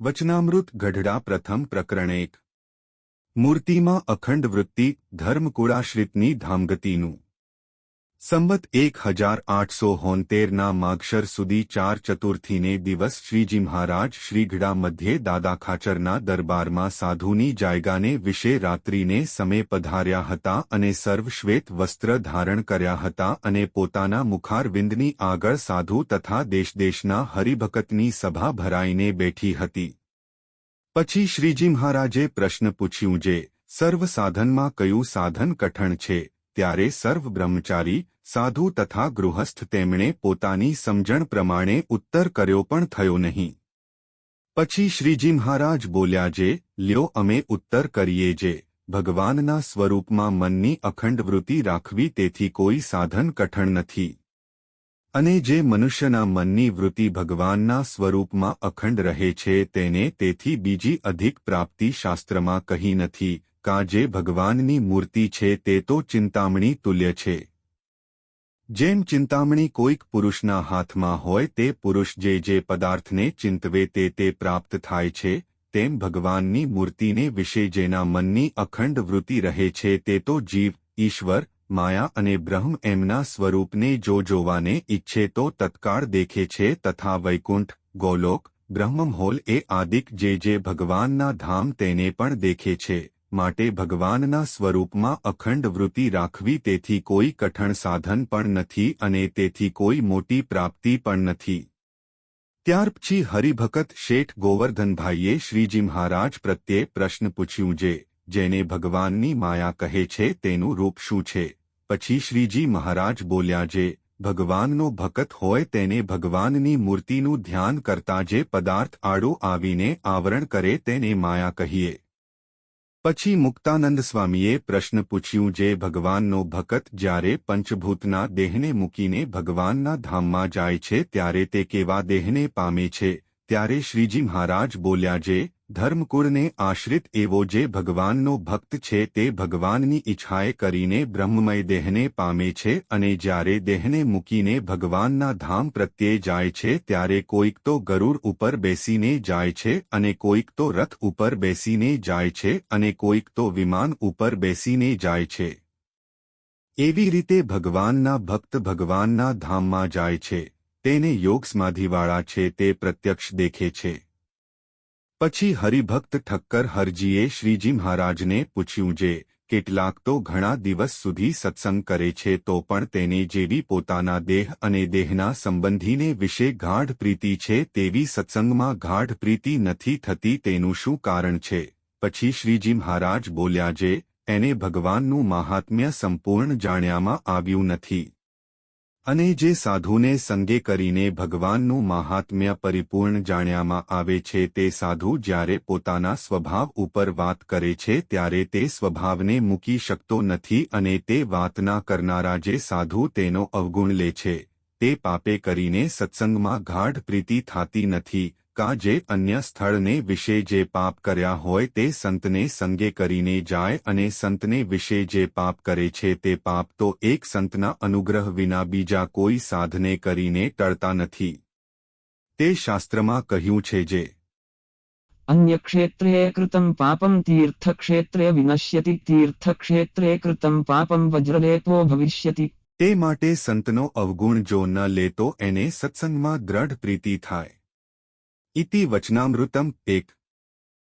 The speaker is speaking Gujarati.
વચનામૃત ગઢડા પ્રથમ પ્રકરણ એક. મૂર્તિમાં અખંડ વૃત્તિ ધર્મકુળાશ્રિતની ધામગતિનું. સંવત એક હજાર આઠસો હોંતેરના માગશર સુધી ચાર ચતુર્થીને દિવસ શ્રીજી મહારાજ શ્રીઘડા મધ્યે દાદા ખાચરના દરબારમાં સાધુની જાયગાને વિશે રાત્રિને સમે પધાર્યા હતા અને સર્વશ્વેત વસ્ત્ર ધારણ કર્યા હતા અને પોતાના મુખારવિંદની આગળ સાધુ તથા દેશદેશના હરિભકતની સભા ભરાઈને બેઠી હતી. પછી શ્રીજી મહારાજે પ્રશ્ન પૂછ્યું, જે સર્વ સાધનમાં કયું સાધન કઠણ છે? ત્યારે સર્વ બ્રહ્મચારી, સાધુ તથા ગૃહસ્થ તેમણે પોતાની સમજણ પ્રમાણે ઉત્તર કર્યો પણ થયો નહીં. પછી શ્રીજી મહારાજ બોલ્યા જે, લ્યો અમે ઉત્તર કરીએ જે, ભગવાનના સ્વરૂપમાં મનની અખંડ વૃત્તિ રાખવી તેથી કોઈ સાધન કઠણ નથી. અને જે મનુષ્યના મનની વૃત્તિ ભગવાનના સ્વરૂપમાં અખંડ રહે છે તેને તેથી બીજી અધિક પ્રાપ્તિ શાસ્ત્રમાં કહી નથી કા જે ભગવાનની મૂર્તિ છે તે તો ચિંતામણી તુલ્ય છે. જેમ ચિંતામણી કોઈક પુરુષના હાથમાં હોય તે પુરુષ જે જે પદાર્થને ચિંતવે તે તે પ્રાપ્ત થાય છે, તેમ ભગવાનની મૂર્તિને વિશે જેના મનની અખંડ વૃત્તિ રહે છે તે તો જીવ, ઈશ્વર, માયા અને બ્રહ્મ એમના સ્વરૂપને જો જોવાને ઈચ્છે તો તત્કાળ દેખે છે તથા વૈકુંઠ, ગોલોક, બ્રહ્મમહોલ એ આદિક જે જે ભગવાનના ધામ તેને પણ દેખે છે. માટે ભગવાનના સ્વરૂપમાં અખંડ વૃત્તિ રાખવી તેથી કોઈ કઠણ સાધન પણ નથી અને તેથી કોઈ મોટી પ્રાપ્તિ પણ નથી. ત્યાર પછી હરિભકત શેઠ ગોવર્ધનભાઈએ શ્રીજી મહારાજ પ્રત્યે પ્રશ્ન પૂછ્યું જે, જેને ભગવાનની માયા કહે છે તેનું રૂપ શું છે? પછી શ્રીજી મહારાજ બોલ્યા જે, ભગવાનનો ભકત હોય તેને ભગવાનની મૂર્તિનું ધ્યાન કરતા જે પદાર્થ આડો આવીને આવરણ કરે તેને માયા કહીએ. પછી મુક્તાનંદ સ્વામીએ પ્રશ્ન પૂછ્યું, જે ભગવાનનો ભકત જ્યારે પંચભૂતના દેહને મૂકીને ભગવાનના ધામમાં જાય છે, ત્યારે તે કેવા દેહને પામે છે? ત્યારે શ્રીજી મહારાજ બોલ્યા, જે ધર્મકુળને આશ્રિત એવો જે ભગવાનનો ભક્ત છે તે ભગવાનની ઈચ્છાએ કરીને બ્રહ્મમય દેહને પામે છે અને જ્યારે દેહને મૂકીને ભગવાનના ધામ પ્રત્યે જાય છે ત્યારે કોઈક તો ગરુડ ઉપર બેસીને જાય છે અને કોઈક તો રથ ઉપર બેસીને જાય છે અને કોઈક તો વિમાન ઉપર બેસીને જાય છે. એવી રીતે ભગવાનના ભક્ત ભગવાનના ધામમાં જાય છે. તેને યોગ સમાધિવાળા છે તે પ્રત્યક્ષ દેખે છે. પછી હરિભક્ત ઠક્કર હરજીએ શ્રીજી મહારાજને પૂછ્યું જે કેટલાક તો ઘણા દિવસ સુધી સત્સંગ કરે છે તો પણ તેને જેવી પોતાના દેહ અને દેહના સંબંધીને વિશે ગાઢ પ્રીતિ છે તેવી સત્સંગમાં ગાઢ પ્રીતિ નથી થતી તેનું શું કારણ છે? પછી શ્રીજી મહારાજ બોલ્યા જે, એને ભગવાનનું મહાત્મ્ય સંપૂર્ણ જાણ્યામાં આવ્યું નથી. અને જે સાધુને સંગે કરીને ભગવાનનું મહાત્મ્ય પરિપૂર્ણ જાણ્યામાં આવે છે તે સાધુ જ્યારે પોતાના સ્વભાવ ઉપર વાત કરે છે ત્યારે તે સ્વભાવને મૂકી શકતો નથી અને તે વાતના કરનારા જે સાધુ તેનો અવગુણ લે છે, તે પાપે કરીને સત્સંગમાં ગાઢ પ્રીતિ થાતી નથી કા જે અન્ય સ્થળને વિશે જે પાપ કર્યા હોય તે સંતને સંગે કરીને જાય અને સંતને વિશે જે પાપ કરે છે તે પાપ તો એક સંતના અનુગ્રહ વિના બીજા કોઈ સાધને કરીને ટળતા નથી. તે શાસ્ત્રમાં કહ્યું છે જે અન્ય ક્ષેત્રે કૃતમ પાપમ તીર્થક્ષેત્રે વિનશ્યતિ તીર્થક્ષેત્રે કૃતમ પાપમ વજ્રલેપો ભવિષ્યતિ. તે માટે સંતનો અવગુણ જો ન લેતો એને સત્સંગમાં દ્રઢ પ્રીતિ થાય. ઇતિ વચનામૃતમ એક